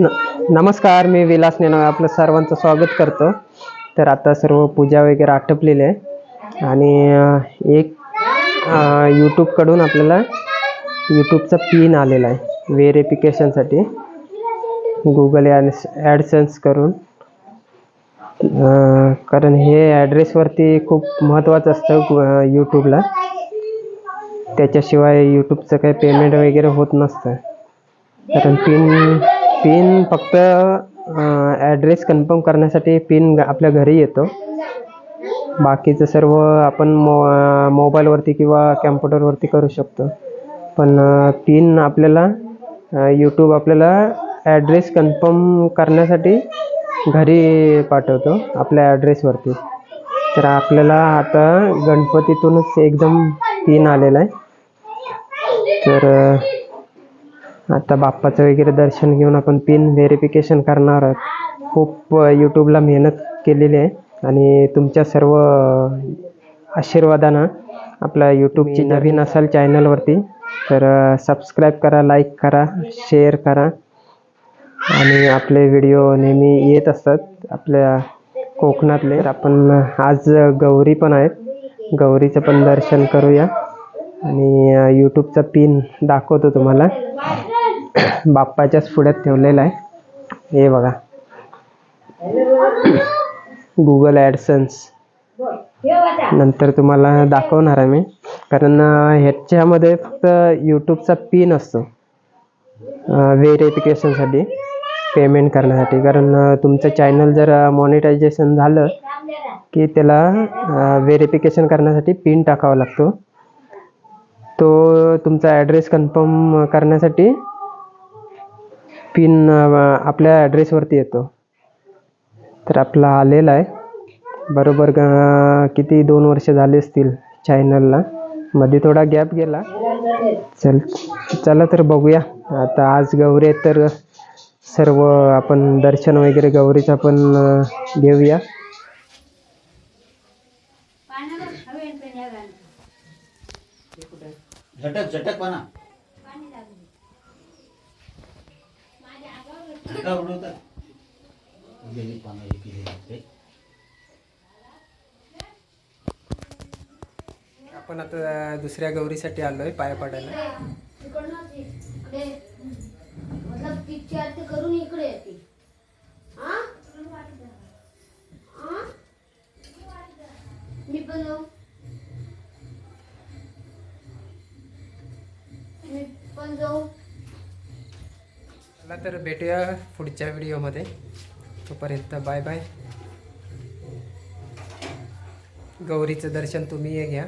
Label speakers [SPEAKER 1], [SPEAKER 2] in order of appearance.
[SPEAKER 1] न नमस्कार मी विलास नेनो आपलं सर्वांचं स्वागत करतो. तर आता सर्व पूजा वगैरे आटपलेली आहे. आणि एक यूट्यूबकडून आपल्याला यूट्यूबचा पिन आलेला आहे व्हेरिफिकेशनसाठी गुगल ॲड ॲडसेन्स करून. कारण हे ॲड्रेसवरती खूप महत्त्वाचं असतं यूट्यूबला त्याच्याशिवाय यूट्यूबचं काही पेमेंट वगैरे होत नसतं. कारण पिन पिन फक्त ॲड्रेस कन्फर्म करण्यासाठी पिन आपल्या घरी येतो. बाकीचं सर्व आपण मो मोबाईलवरती किंवा कॅम्प्युटरवरती करू शकतो. पण पिन आपल्याला यूट्यूब आपल्याला ॲड्रेस कन्फर्म करण्यासाठी घरी पाठवतो आपल्या ॲड्रेसवरती तर आपल्याला आता गणपतीतूनच एकदम पिन आलेला आहे. तर आता बाप्पाचं वगैरे दर्शन घेऊन आपण पिन व्हेरिफिकेशन करणार आहोत. खूप यूट्यूबला मेहनत केलेली आहे. आणि तुमच्या सर्व आशीर्वादानं आपल्या यूट्यूबची नवीन असाल चॅनलवरती तर सबस्क्राईब करा लाईक करा शेअर करा. आणि आपले व्हिडिओ नेहमी येत असतात आपल्या कोकणातले. तर आपण आज गौरी पण आहेत. गौरीचं पण दर्शन करूया. आणि यूट्यूबचा पिन दाखवतो तुम्हाला. बाप्पाच्याच पुढ्यात ठेवलेला आहे. हे बघा. गुगल ॲडसन्स नंतर तुम्हाला दाखवणार आहे मी. कारण ह्याच्यामध्ये फक्त यूट्यूबचा पिन असतो. व्हेरिफिकेशनसाठी पेमेंट करण्यासाठी. कारण तुमचं चॅनल जर मॉनिटायझेशन झालं की त्याला व्हेरिफिकेशन करण्यासाठी पिन टाकावा लागतो. तो तुमचा ॲड्रेस कन्फर्म करण्यासाठी पिन आपल्या ॲड्रेसवरती येतो. तर आपला आलेला आहे. बरोबर ग- किती दोन वर्ष झाले असतील चॅनलला मध्ये थोडा गॅप गेला. चल चला तर बघूया. आता आज गौरी आहेत तर सर्व आपण दर्शन वगैरे गौरीचं पण अं, घेऊया.
[SPEAKER 2] झटक झटक म्हणा उडवतात. गेली पानं ते.
[SPEAKER 1] आपण आता दुसऱ्या गौरीसाठी आलोय पाया पडायला
[SPEAKER 3] इकडनं ती इकडे मतलब तिची आरती करून इकडे येते हा? हा? मी पण जाऊ मी पण जाऊ
[SPEAKER 1] चला तर भेटूया पुढच्या व्हिडिओमध्ये. तोपर्यंत बाय बाय. गौरीचं दर्शन तुम्ही हे घ्या.